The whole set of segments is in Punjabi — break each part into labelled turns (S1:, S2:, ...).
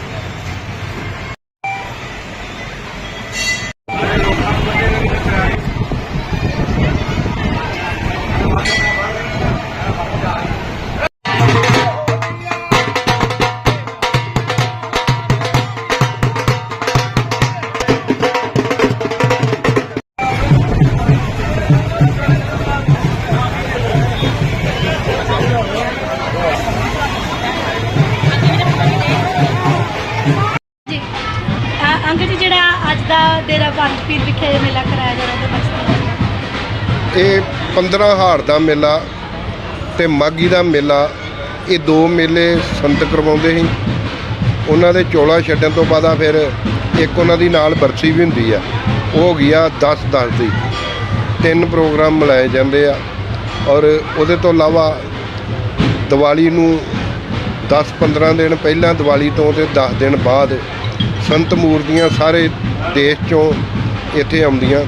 S1: ਜੀ ਡੇਰਾ ਬੰਦ ਪੀਰ ਵਿਖੇ ਮੇਲਾ ਕਰਾਇਆ ਜਾ ਰਿਹਾ ਤੇ ਬਚਪਨ
S2: ਇਹ 15 ਹਾੜ ਦਾ ਮੇਲਾ ਤੇ ਮਾਗੀ ਦਾ ਮੇਲਾ, ਇਹ ਦੋ ਮੇਲੇ ਸੰਤ ਕਰਵਾਉਂਦੇ ਸੀ। ਉਹਨਾਂ ਦੇ ਚੋਲਾ ਛੱਡਣ ਤੋਂ ਬਾਅਦ ਆ ਫਿਰ ਇੱਕ ਉਹਨਾਂ ਦੀ ਨਾਲ ਬਰਸੀ ਵੀ ਹੁੰਦੀ ਆ। ਉਹ ਹੋ ਗਈ ਆ 10 10 ਦੀ। ਤਿੰਨ ਪ੍ਰੋਗਰਾਮ ਮਨਾਏ ਜਾਂਦੇ ਆ ਔਰ ਉਹਦੇ ਤੋਂ ਇਲਾਵਾ ਦੀਵਾਲੀ ਨੂੰ 10 15 ਦਿਨ ਪਹਿਲਾਂ ਦੀਵਾਲੀ ਤੋਂ ਤੇ 10 ਦਿਨ ਬਾਅਦ ਸੰਤ ਮੂਰਤੀਆਂ ਸਾਰੇ ਦੇਸ਼ ਚੋਂ ਇੱਥੇ ਆਉਂਦੀਆਂ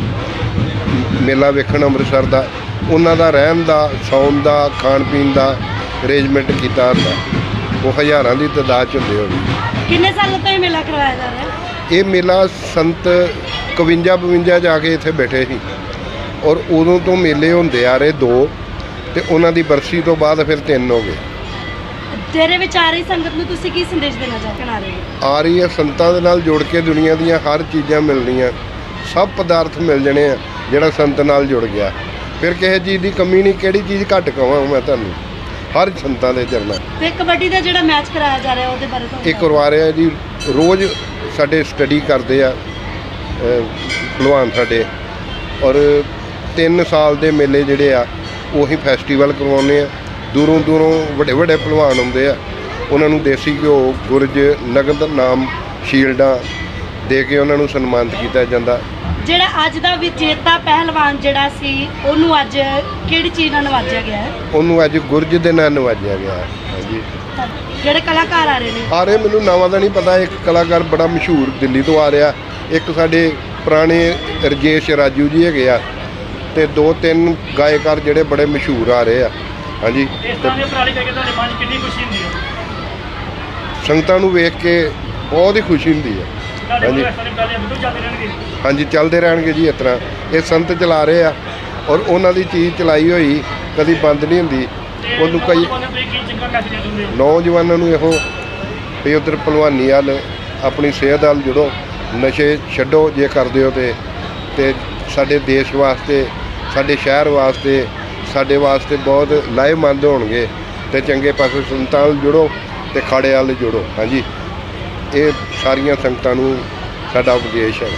S2: ਮੇਲਾ ਵੇਖਣ ਅੰਮ੍ਰਿਤਸਰ ਦਾ। ਉਹਨਾਂ ਦਾ ਰਹਿਣ ਦਾ ਸੌਣ ਦਾ ਖਾਣ ਪੀਣ ਦਾ ਅਰੇਂਜਮੈਂਟ ਕੀਤਾ ਹੁੰਦਾ। ਉਹ ਹਜ਼ਾਰਾਂ ਦੀ ਤਾਦਾਦ ਚ ਹੁੰਦੇ ਹੋਣ
S1: ਕਿੰਨੇ ਸਾਲਾਂ ਤੋਂ ਇਹ ਮੇਲਾ ਕਰਵਾਇਆ ਜਾ ਰਿਹਾ?
S2: ਇਹ ਮੇਲਾ ਸੰਤ 51 52 ਜਾ ਕੇ ਇੱਥੇ ਬੈਠੇ ਸੀ। ਔਰ ਉਦੋਂ ਤੋਂ ਮੇਲੇ ਹੁੰਦੇ ਆ ਰਹੇ ਦੋ ਤੇ ਉਹਨਾਂ ਦੀ ਬਰਸੀ ਤੋਂ ਬਾਅਦ ਫਿਰ ਤਿੰਨ ਹੋ ਗਏ।
S1: ਡੇਰੇ ਵਿੱਚ ਆ ਰਹੀ ਸੰਗਤ ਨੂੰ ਤੁਸੀਂ ਕੀ ਸੰਦੇਸ਼ ਦੇਣਾ ਚਾਹੁੰਦੇ ਹੋ?
S2: ਆ ਰਹੀ ਹੈ ਸੰਤਾਂ ਦੇ ਨਾਲ ਜੁੜ ਕੇ ਦੁਨੀਆ ਦੀਆਂ ਹਰ ਚੀਜ਼ਾਂ ਮਿਲਦੀਆਂ ਸਭ ਪਦਾਰਥ ਮਿਲ ਜਣੇ ਆ ਜਿਹੜਾ ਸੰਤ ਨਾਲ ਜੁੜ ਗਿਆ। ਫਿਰ ਕਿਸੇ ਚੀਜ਼ ਦੀ ਕਮੀ ਨਹੀਂ ਕਿਹੜੀ ਚੀਜ਼ ਘੱਟ ਕਵਾਂ ਮੈਂ ਤੁਹਾਨੂੰ? ਹਰ ਸੰਤਾਂ ਦੇ ਚਰਨਾਂ।
S1: ਤੇ ਕਬੱਡੀ ਦਾ ਜਿਹੜਾ ਮੈਚ ਕਰਾਇਆ ਜਾ ਰਿਹਾ ਉਹਦੇ ਬਾਰੇ ਤੁਹਾਨੂੰ
S2: ਇਹ ਕਰਵਾ ਰਿਹਾ ਜੀ ਰੋਜ਼ ਸਾਡੇ ਸਟੱਡੀ ਕਰਦੇ ਆ ਭਲਵਾਨ ਸਾਡੇ। ਔਰ 3 ਸਾਲ ਦੇ ਮੇਲੇ ਜਿਹੜੇ ਆ ਉਹੀ ਫੈਸਟੀਵਲ ਕਰਵਾਉਂਦੇ ਆ। ਦੂਰੋਂ ਦੂਰੋਂ ਵੱਡੇ ਵੱਡੇ ਭਲਵਾਨ ਆਉਂਦੇ ਆ। ਉਹਨਾਂ ਨੂੰ ਦੇਸੀ ਘਿਓ ਗੁਰਜ ਨਗਦ ਨਾਮ ਸ਼ੀਲਡਾਂ ਦੇ ਕੇ ਉਹਨਾਂ ਨੂੰ ਸਨਮਾਨਿਤ ਕੀਤਾ ਜਾਂਦਾ।
S1: ਜਿਹੜਾ ਅੱਜ ਦਾ ਵਿਜੇਤਾ ਪਹਿਲਵਾਨ ਜਿਹੜਾ ਸੀ ਉਹਨੂੰ ਅੱਜ ਕਿਹੜੀ ਚੀਜ਼ ਨਾਲ ਨਵਾਜਿਆ ਗਿਆ ਹੈ?
S2: ਉਹਨੂੰ ਅੱਜ ਗੁਰਜ ਦੇ ਨਾਲ ਨਵਾਜਿਆ ਗਿਆ ਹੈ। ਹਾਂਜੀ।
S1: ਜਿਹੜੇ ਕਲਾਕਾਰ ਆ ਰਹੇ ਨੇ।
S2: ਆ ਰਹੇ ਮੈਨੂੰ ਨਾਵਾਂ ਦਾ ਨਹੀਂ ਪਤਾ। ਇੱਕ ਕਲਾਕਾਰ ਬੜਾ ਮਸ਼ਹੂਰ ਦਿੱਲੀ ਤੋਂ ਆ ਰਿਹਾ। ਇੱਕ ਸਾਡੇ ਪੁਰਾਣੇ ਰਜੇਸ਼ ਰਾਜੂ ਜੀ ਹੈਗੇ ਆ। ਤੇ ਦੋ ਤਿੰਨ ਗਾਇਕਾਰ ਜਿਹੜੇ ਬੜੇ ਮਸ਼ਹੂਰ ਆ ਰਹੇ ਆ। ਹਾਂਜੀ।
S3: ਇਸ ਤਰ੍ਹਾਂ ਦੇ ਉਪਰਾਲੇ ਕਰਕੇ ਤੁਹਾਡੇ ਮਨ 'ਚ ਕਿੰਨੀ ਖੁਸ਼ੀ ਹੁੰਦੀ ਹੈ?
S2: ਸੰਗਤਾਂ ਨੂੰ ਵੇਖ ਕੇ ਬਹੁਤ ਹੀ ਖੁਸ਼ੀ ਹੁੰਦੀ ਹੈ।
S3: ਤੁਹਾਡੇ
S2: ਹਾਂਜੀ।
S3: ਕੋਲ ਇਸ ਤਰ੍ਹਾਂ ਦੇ ਉਪਰਾਲੇ ਬਿਲਕੁਲ ਚੱਲਦੇ ਰਹਿਣਗੇ?
S2: ਹਾਂਜੀ ਚੱਲਦੇ ਰਹਿਣਗੇ ਜੀ ਇਸ ਤਰ੍ਹਾਂ। ਇਹ ਸੰਤ ਚਲਾ ਰਹੇ ਆ ਔਰ ਉਹਨਾਂ ਦੀ ਚੀਜ਼ ਚਲਾਈ ਹੋਈ ਕਦੀ ਬੰਦ ਨਹੀਂ ਹੁੰਦੀ।
S3: ਤੇ
S2: ਉਹਨੂੰ ਕਈ
S3: ਨੌਜਵਾਨਾਂ ਨੂੰ ਤੁਸੀਂ ਕੀ ਚੰਗਾ ਮੈਸੇਜ ਦਿੰਦੇ ਹੋ?
S2: ਨੌਜਵਾਨਾਂ ਨੂੰ ਇਹੋ ਵੀ ਉਧਰ ਭਲਵਾਨੀ ਵੱਲ ਆਪਣੀ ਸਿਹਤ ਵੱਲ ਜੁੜੋ ਨਸ਼ੇ ਛੱਡੋ ਜੇ ਕਰਦੇ ਹੋ ਤੇ ਤੇ ਸਾਡੇ ਦੇਸ਼ ਵਾਸਤੇ ਸਾਡੇ ਸ਼ਹਿਰ ਵਾਸਤੇ ਸਾਡੇ ਵਾਸਤੇ ਬਹੁਤ ਲਾਹੇਮੰਦ ਹੋਣਗੇ ਤੇ ਚੰਗੇ ਪਾਸੇ ਸੰਤਾਂ ਨਾਲ ਜੁੜੋ ਤੇ ਖਾੜੇ ਵੱਲ ਜੁੜੋ। ਹਾਂਜੀ। ਇਹ ਸਾਰੀਆਂ ਸੰਗਤਾਂ ਨੂੰ ਸਾਡਾ ਉਪਦੇਸ਼ ਹੈ।